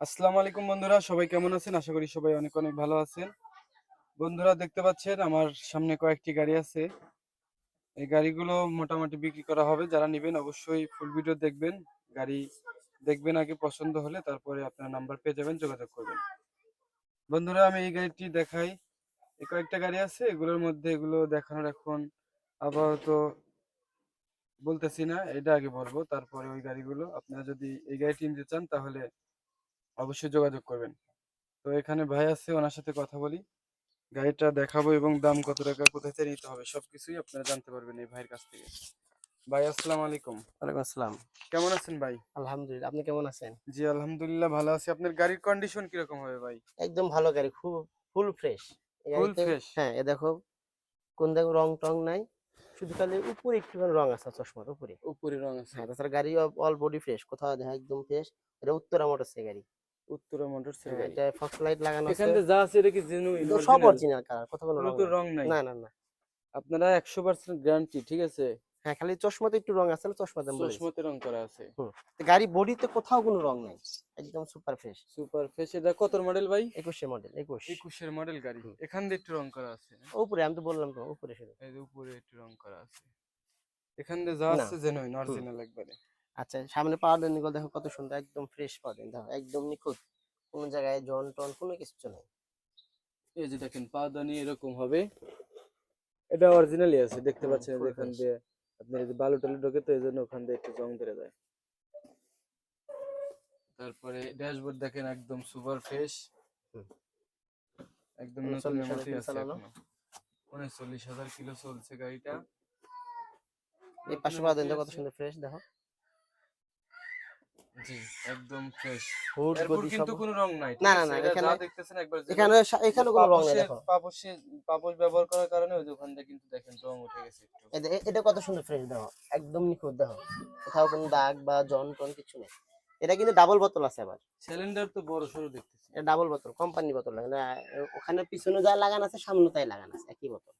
আসসালামু আলাইকুম বন্ধুরা, সবাই কেমন আছেন? আশা করি সবাই অনেক অনেক ভালো আছেন। বন্ধুরা, দেখতে পাচ্ছেন আমার সামনে কয়েকটি গাড়ি আছে। এই গাড়িগুলো মোটামুটি বিক্রি করা হবে। যারা নেবেন অবশ্যই ফুল ভিডিও দেখবেন। গাড়ি দেখবেন আগে, পছন্দ হলে, তারপরে আপনার নাম্বার পেয়ে যাবেন, যোগাযোগ করবেন। বন্ধুরা, আমি এই গাড়িটি দেখাই। এই কয়েকটা গাড়ি আছে, এগুলোর মধ্যে এগুলো দেখানোর এখন আপাতত বলতেছি না, এটা আগে বলব। তারপরে ওই গাড়িগুলো, আপনারা যদি এই গাড়িটি নিতে চান, তাহলে অবশ্যই যোগাযোগ করবেন। তো এখানে ভাই আছে ওনার সাথে কথা বলি। গাড়িটা দেখাবো এবং দাম কত টাকা কোথায় থেকে নিতে হবে সবকিছুই আপনারা জানতে পারবেন এই ভাইয়ের কাছ থেকে। ভাই আসসালামু আলাইকুম। ওয়ালাইকুম আসসালাম। কেমন আছেন ভাই? আলহামদুলিল্লাহ আপনি কেমন আছেন? জি আলহামদুলিল্লাহ ভালো আছি। আপনার গাড়ির কন্ডিশন কীরকম হবে ভাই? একদম ভালো গাড়ি খুব ফুল ফ্রেশ ফুল ফ্রেশ হ্যাঁ এ দেখো কোন দেখো রং টং নাই। শুধু খালি উপরে একটুখানি রং আছে চশমার উপরে। উপরে রং আছে। হ্যাঁ তাছাড়া গাড়ি অল বডি ফ্রেশ কোথাও দেখা একদম ফ্রেশ এটা উত্তরা মোটরস গাড়ি। উত্তরা মোটরস হ্যাঁ, এটা ফক্স লাইট লাগানো আছে। এখানে যা আছে এটা কি জেনুইন সব অরিজিনাল কালার কোথাও কোনো রং নাই। রং নাই। না না না। আপনারা 100% গ্যারান্টি ঠিক আছে? হ্যাঁ খালি চশমাতে একটু রং আছে না চশমাতে চশমাতে রং করা আছে। গাড়ি বডিতে কোথাও কোনো রং নাই। একদম সুপার ফ্রেশ সুপার ফ্রেশ এটা কত মডেল ভাই? একুশে মডেল একুশ। 21 এর মডেল গাড়ি। এখান দিয়ে একটু রং করা আছে। উপরে আমি তো বললাম তো উপরে শুধু। এই যে উপরে একটু রং করা আছে। এখান দিয়ে যা আছে জেনুইন অরিজিনাল একবারে। আচ্ছা সামনে পাওয়ারগুলো দেখো কত সুন্দর একদম ফ্রেশ পাওয়ার দেখো একদম নিখুঁত। কোন জায়গায় জন টন কোনো কিছু নেই। এই যে দেখেন পাদানি এরকম হবে। এটা অরিজিনালি আছে দেখতে পাচ্ছেন এখান। দিয়ে। আপনার এই যে বালু টালু ঢোকে তো এই জন্য ওখান দিয়ে একটু জং ধরে যায়। তারপরে ড্যাশবোর্ড দেখেন একদম সুপার ফ্রেশ একদম হাজার কিলো আছে। এখনও। উনচল্লিশ হাজার কিলো চলছে গাড়িটা। এই পাশে পাওয়া মতোই কত সুন্দর ফ্রেশ দেখো। জি একদম ফ্রেশ হুড গদি কিন্তু কোনো রং নাই না, না, না, এটা এখানে- দেখতেছেন একবার এখানে এখানে কোনো রং নেই দেখো। পাপোশে- পাপোশ ব্যবহার করার কারণে ওই যে কিন্তু দেখেন রং উঠে গেছে একটু। এই যে- এ- এটা কত সুন্দর ফ্রেশ দেখো। একদম নিখুঁত দেখো। কোথাও কোনো দাগ বা জন টন কিছু নেই। এটা কিন্তু ডাবল বোতল আছে আবার। সিলিন্ডার তো বড় সরু দেখতেছি। এটা ডাবল বোতল কোম্পানি বোতল লাগানো ওখানে পিছনে যা লাগানো আছে সামনে তাই লাগানো আছে একই বোতল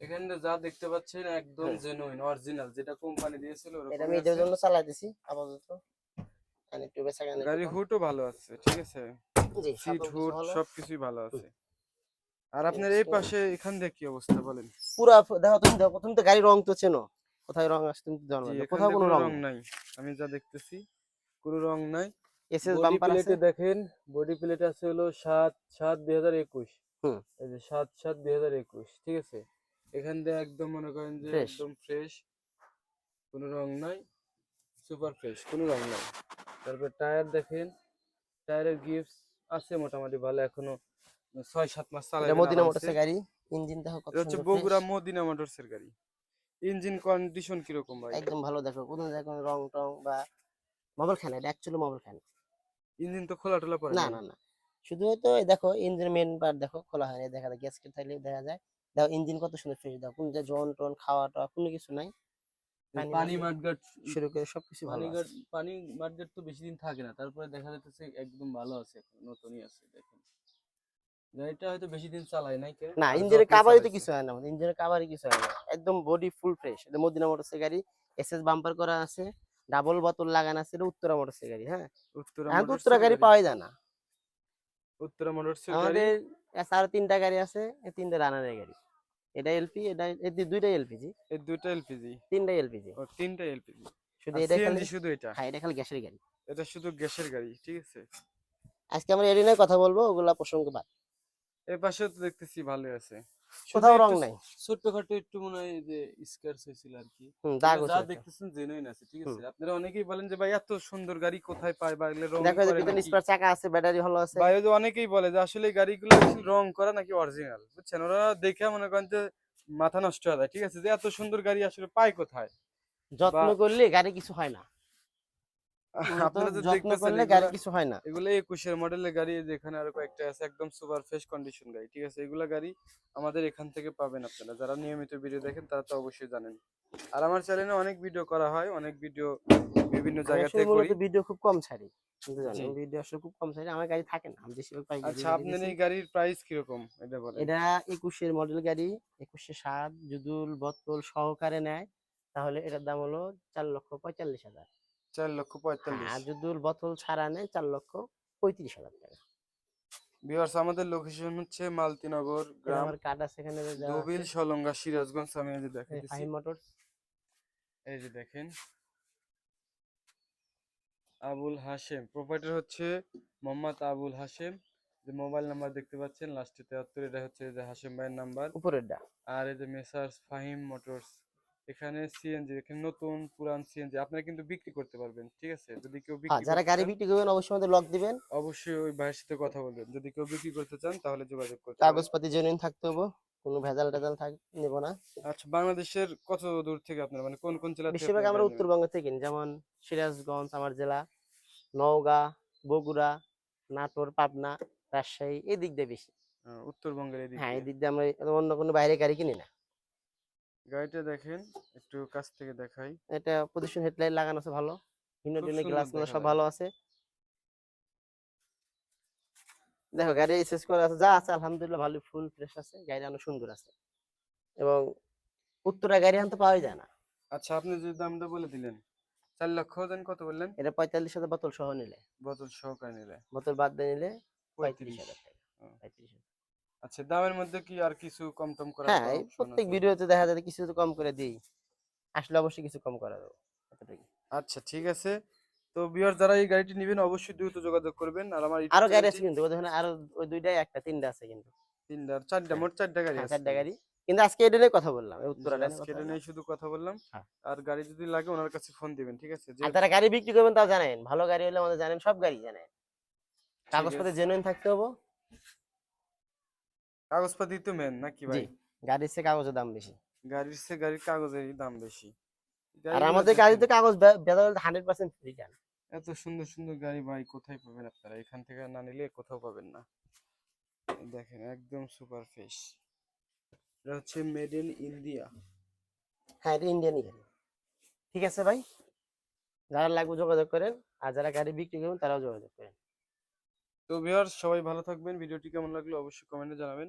এখানে যা দেখতে পাচ্ছেন একদম হ্যাঁ। জেনুইন অরিজিনাল যেটা কোম্পানি দিয়েছিল এটা আমি এটার জন্য চালাই দিছি আপাতত। এখানে একটু বেচা কেনা একটু গাড়ির কম। হুডও ভালো আছে ঠিক আছে? জি সিট ভালো। সবকিছুই ভালো আছে। আর আপনার এই পাশে এখান দিয়ে কি অবস্থা বলেন? পুরা দেখো তুমি দেখো তুমি তো গাড়ি রং তো চেনো। কোথায় রং আছে তুমি জানো না। কোথাও কোনো রং নাই। আমি যা দেখতেছি কোনো রং নাই। এসএস বাম্পার আছে? প্লেটে দেখেন বডি প্লেট আছে হলো সাত সাত দুই হাজার একুশ। হুম। এই যে সাত সাত দুই হাজার একুশ ঠিক আছে? এখান দিয়ে একদম মনে করেন যে। একদম ফ্রেশ কোনো রং নাই সুপার ফ্রেশ কোনো রং নাই। তারপর টায়ার দেখেন টায়ারের গিফটস আছে মোটামুটি ভালো এখনও ছয় সাত মাস চালাবেন মদিনা। মোটরসের গাড়ি ইঞ্জিন দেখো কত হচ্ছে বগুড়া মদিনা মোটরসের গাড়ি। ইঞ্জিন কন্ডিশন কীরকম ভাই? একদম ভালো দেখো কোনো কোনো রং টং বা মোবাইল খান এটা অ্যাকচুয়ালি মোবাইল খান ইঞ্জিন তো খোলা টোলা পড়ে না না না। শুধু হয়তো এই দেখো ইঞ্জিন মেন পার্ট দেখো খোলা হয় দেখা যায় গ্যাসকেট থাকলে দেখা যায়। দেখো ইঞ্জিন কত সুন্দর ফ্রেশ দেখো কোনো জায়গায় জন টন খাওয়া টাওয়া কোনো কিছু নাই। পানি শুরু করে সবকিছু ভালো পানি আছে। পানি মাঠগাট তো বেশি দিন থাকে না তারপরে দেখা যাচ্ছে একদম ভালো আছে নতুনই আছে দেখেন। গাড়িটা হয়তো বেশি দিন চালায় নাই না ইঞ্জিনের তো কিছু হয় না ইঞ্জিনের কাভারই কিছু হয় না। একদম বডি ফুল ফ্রেশ এটা মদিনা মোটরসের গাড়ি এসএস বাম্পার করা আছে ডাবল বোতল লাগানো আছে এটা উত্তরা মোটরসের গাড়ি হ্যাঁ? উত্তরা এখন উত্তরা গাড়ি পাওয়া যায় না। উত্তরা মোটরসের গাড়ি। আমাদের সাড়ে তিনটা গাড়ি আছে এই তিনটা রানারের গাড়ি। এটা এলপি এটা এই দুইটা দুইটাই এলপিজি এই দুইটা এলপিজি তিনটা এলপিজি ও তিনটা এলপিজি শুধু এটা খালি শুধু এটা? হ্যাঁ এটা খালি গ্যাসের গাড়ি। এটা শুধু গ্যাসের গাড়ি ঠিক আছে? আজকে আমরা এরিনায় নিয়ে কথা বলব ওগুলা প্রসঙ্গ বাদ। এর পাশে তো দেখতেছি ভালো আছে। কোথাও রং নাই। একটু মনে হয় যে স্ক্র্যাচ হয়েছিল আর কি দাগ যা দেখতেছেন জেনুইন আছে ঠিক আছে? আপনারা অনেকেই বলেন যে ভাই এত সুন্দর গাড়ি কোথায় পায় বা এগুলো রং দেখো যে স্পার চাকা আছে ব্যাটারি ভালো আছে। ভাই ওই অনেকেই বলে যে আসলে গাড়িগুলো রং করা নাকি অরিজিনাল বুঝছেন? ওরা দেখে মনে করেন যে মাথা নষ্ট হয়ে যায় ঠিক আছে? যে এত সুন্দর গাড়ি আসলে পায় কোথায়? যত্ন করলে গাড়ি কিছু হয় না। আপনারা যে দেখতেছেন গাড়ি কিছু হয় না। এগুলো মডেলের গাড়ি এই যে এখানে আরও কয়েকটা আছে একদম সুপার ফ্রেশ কন্ডিশন গাড়ি ঠিক আছে? এগুলা গাড়ি আমাদের এখান থেকে পাবেন আপনারা। যারা নিয়মিত ভিডিও দেখেন তারা তো অবশ্যই জানেন। আর আমার চ্যানেলে অনেক ভিডিও করা হয় অনেক ভিডিও বিভিন্ন জায়গা থেকে করি। ভিডিও খুব কম ছাড়ি। ভিডিও আসলে খুব কম ছাড়ি আমার গাড়ি থাকে না আমি বেশিরভাগ পাইকারি আচ্ছা আপনার এই গাড়ির প্রাইস এটা বলেন। এটা একুশের মডেল গাড়ি সাত যদুল বোতল সহকারে নেয়। তাহলে এটার দাম হলো চার লক্ষ পঁয়তাল্লিশ হাজার। চার লক্ষ পঁয়তাল্লিশ। আর বোতল ছাড়া নেয় চার লক্ষ পঁয়ত্রিশ হাজার টাকা। ভিউয়ার্স আমাদের লোকেশন হচ্ছে মালতীনগর গ্রাম আছে। দবিল সলঙ্গা সিরাজগঞ্জ আমি এই যে ফাহিম মোটরস এই যে দেখেন। আবুল হাশেম প্রোপাইটার হচ্ছে মোহাম্মদ আবুল হাশেম। যে মোবাইল নাম্বার দেখতে পাচ্ছেন লাস্টে তেহাত্তর এটা হচ্ছে যে হাশেম ভাইয়ের নাম্বার উপরেরটা। আর এই যে মেসার্স ফাহিম মোটরস। এখানে সিএনজি এখানে নতুন পুরান সিএনজি আপনারা কিন্তু বিক্রি করতে পারবেন ঠিক আছে? যদি কেউ হ্যাঁ বিক্রি যারা গাড়ি বিক্রি করবেন অবশ্যই আমাদের লক দিবেন। অবশ্যই ওই ভাইয়ের সাথে কথা বলবেন। যদি কেউ বিক্রি করতে চান তাহলে যোগাযোগ করতে। কাগজপাতি জেনুইন থাকতে হবে কোনো ভেজাল টেজাল থাক নেব না। আচ্ছা বাংলাদেশের কত দূর থেকে আপনারা মানে কোন কোন জেলা থেকে বেশিরভাগ আমরা? উত্তরবঙ্গ থেকে যেমন সিরাজগঞ্জ আমার জেলা নওগাঁ বগুড়া নাটোর পাবনা রাজশাহী এই দিক দিয়ে বেশি। আহ, উত্তরবঙ্গের এদিকে হ্যাঁ এই দিক দিয়ে আমরা অন্য কোনো বাইরে গাড়ি কিনি না। গাড়িটা দেখেন একটু কাছ থেকে দেখাই। এটা পজিশন হেডলাইট লাগানো আছে ভালো। হিনো খুব টিনো সুন্দর গ্লাস দেখা সব ভালো আছে। দেখো গাড়ি এসএস করা আছে যা আছে আলহামদুলিল্লাহ ভালো ফুল ফ্রেশ আছে গাড়ি অনেক সুন্দর আছে। এবং উত্তরা গাড়ি আনতে পাওয়া যায় না। আচ্ছা আপনি যে দামটা বলে দিলেন চার লক্ষ দেন কত বললেন? এটা পঁয়তাল্লিশ হাজার বোতল সহ নিলে। বোতল সহকারে নিলে। বোতল বাদ দিয়ে নিলে পঁয়ত্রিশ। হাজার টাকা। পঁয়ত্রিশ হাজার। আচ্ছা দামের মধ্যে কি আর কিছু কম টম করার হ্যাঁ প্রত্যেক? ভিডিওতে দেখা যায় কিছু তো কম করে দিই। আসলে অবশ্যই কিছু কম করা এতটুকু আচ্ছা ঠিক আছে। তো বিয়ার যারা এই গাড়িটি নেবেন অবশ্যই দ্রুত যোগাযোগ করবেন। আর আমার আরও গাড়ি আছে কিন্তু ওখানে আরও ওই দুইটাই একটা তিনটা আছে কিন্তু। তিনটা চারটা মোট চারটা গাড়ি হ্যাঁ, আছে। চারটা গাড়ি। কিন্তু আজকে এটা নিয়ে কথা বললাম এই উত্তরা আজকে এটা নিয়ে শুধু কথা বললাম। হ্যাঁ। আর গাড়ি যদি লাগে ওনার কাছে ফোন দিবেন ঠিক আছে? আর তারা গাড়ি বিক্রি করবেন তাও জানেন। ভালো গাড়ি হলে আমাদের জানেন সব গাড়ি জানেন। কাগজপত্র। জেনুইন থাকতে হবে। কাগজপাতি তো মেন নাকি ভাই? গাড়ির চেয়ে কাগজের দাম বেশি। গাড়ির চেয়ে গাড়ির কাগজেরই দাম বেশি। আর আমাদের গাড়িতে কাগজ বেদা হান্ড্রেড পার্সেন্ট রিটার্ন এত সুন্দর সুন্দর গাড়ি ভাই কোথায় পাবেন আপনারা? এখান থেকে না নিলে কোথাও পাবেন না। দেখেন একদম সুপার ফ্রেশ এটা হচ্ছে মেড ইন ইন্ডিয়া হ্যাঁ এটা ইন্ডিয়ানই গাড়ি। ঠিক আছে ভাই? যারা লাগবে যোগাযোগ করেন আর যারা গাড়ি বিক্রি করবেন তারাও যোগাযোগ করেন। তো ভিউয়ার্স সবাই ভালো থাকবেন। ভিডিওটি কেমন লাগল অবশ্যই কমেন্টে জানাবেন।